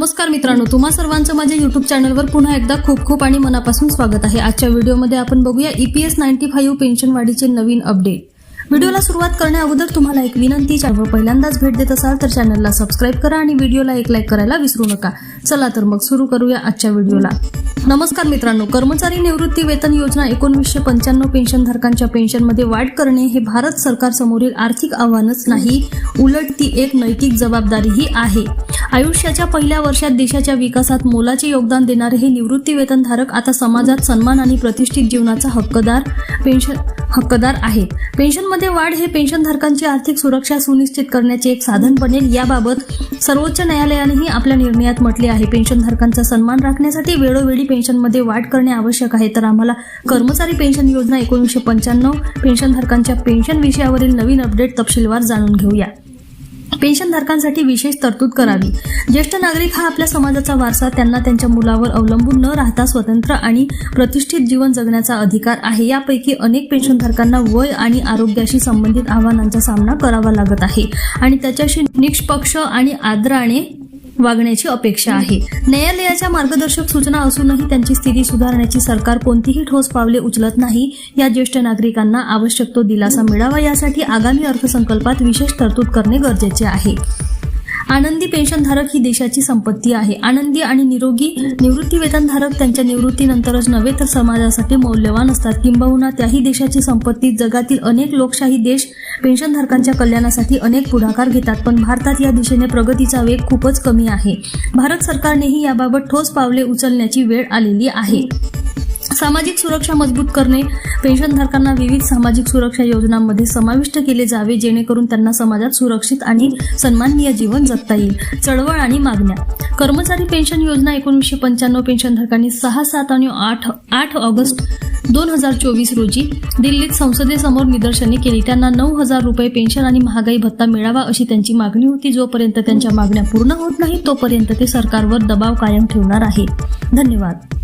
नमस्कार मित्रांनो तुम्हा सर्वांचं माझ्या युट्यूब चॅनलवर पुन्हा एकदा खूप खूप आणि मनापासून स्वागत आहे. आजच्या व्हिडिओमध्ये आपण बघूया ईपीएस नाईन्टी फाईव्ह पेन्शन वाढीचे नवीन अपडेट व्हिडिओला सुरुवात करण्या अगोदर तुम्हाला एक विनंती चॅनलवर पहिल्यांदाच भेट देत असाल तर चॅनलला सबस्क्राईब करा आणि व्हिडिओला एक लाईक करायला विसरू नका. चला तर मग सुरू करूया आजच्या व्हिडिओला नमस्कार मित्रांनो कर्मचारी निवृत्ती वेतन योजना एकोणवीसशे पंच्याण्णव पेन्शनधारकांच्या पेन्शनमध्ये वाढ करणे हे भारत सरकारसमोरील आर्थिक आव्हानच नाही. उलट ती एक नैतिक जबाबदारीही आहे. आयुष्याच्या पहिल्या वर्षात देशाच्या विकासात मोलाचे योगदान देणारे हे निवृत्ती वेतनधारक आता समाजात सन्मान आणि प्रतिष्ठित जीवनाचा हक्कदार पेन्शन हक्कदार आहेत पेन्शनमध्ये वाढ हे पेन्शनधारकांची आर्थिक सुरक्षा सुनिश्चित करण्याचे एक साधन बनेल याबाबत सर्वोच्च न्यायालयानेही आपल्या निर्णयात म्हटले आहे. पेन्शनधारकांचा सन्मान राखण्यासाठी वेळोवेळी पेन्शनमध्ये वाढ करणे आवश्यक आहे. तर आम्हाला कर्मचारी पेन्शन योजना एकोणीसशे पंच्याण्णव पेन्शनधारकांच्या पेन्शन विषयावरील नवीन अपडेट तपशीलवार जाणून घेऊया. पेन्शनधारकांसाठी विशेष तरतूद करावी. ज्येष्ठ नागरिक हा आपल्या समाजाचा वारसा त्यांना त्यांच्या मुलावर अवलंबून न राहता स्वतंत्र आणि प्रतिष्ठित जीवन जगण्याचा अधिकार आहे. यापैकी अनेक पेन्शनधारकांना वय आणि आरोग्याशी संबंधित आव्हानांचा सामना करावा लागत आहे. आणि त्याच्याशी निष्पक्ष आणि आदराने वागण्याची अपेक्षा आहे. न्यायालयाच्या मार्गदर्शक सूचना असूनही त्यांची स्थिती सुधारण्याची सरकार कोणतीही ठोस पावले उचलत नाही. या ज्येष्ठ नागरिकांना आवश्यक तो दिलासा मिळावा यासाठी आगामी अर्थसंकल्पात विशेष तरतूद करणे गरजेचे आहे. आनंदी पेन्शनधारक ही देशाची संपत्ती आहे. आनंदी आणि निरोगी निवृत्ती वेतनधारक त्यांच्या निवृत्तीनंतरच नव्हे तर समाजासाठी मौल्यवान असतात. किंबहुना त्याही देशाची संपत्ती जगातील अनेक लोकशाही देश पेन्शनधारकांच्या कल्याणासाठी अनेक पुढाकार घेतात. पण भारतात या दिशेने प्रगतीचा वेग खूपच कमी आहे. भारत सरकारनेही याबाबत ठोस पावले उचलण्याची वेळ आलेली आहे. सामाजिक सुरक्षा मजबूत करणे पेन्शनधारकांना विविध सामाजिक सुरक्षा योजनांमध्ये समाविष्ट केले जावे जेणेकरून त्यांना समाजात सुरक्षित आणि सन्माननीय जीवन जगता येईल. चळवळ आणि मागण्या. कर्मचारी पेन्शन योजना एकोणीसशे पंच्याण्णव पेन्शनधारकांनी सहा सात आणि आठ आठ ऑगस्ट दोन हजार चोवीस रोजी दिल्लीत संसदेसमोर निदर्शने केली. त्यांना नऊ हजार रुपये पेन्शन आणि महागाई भत्ता मिळावा अशी त्यांची मागणी होती. जोपर्यंत त्यांच्या मागण्या पूर्ण होत नाही तोपर्यंत ते सरकारवर दबाव कायम ठेवणार आहे. धन्यवाद.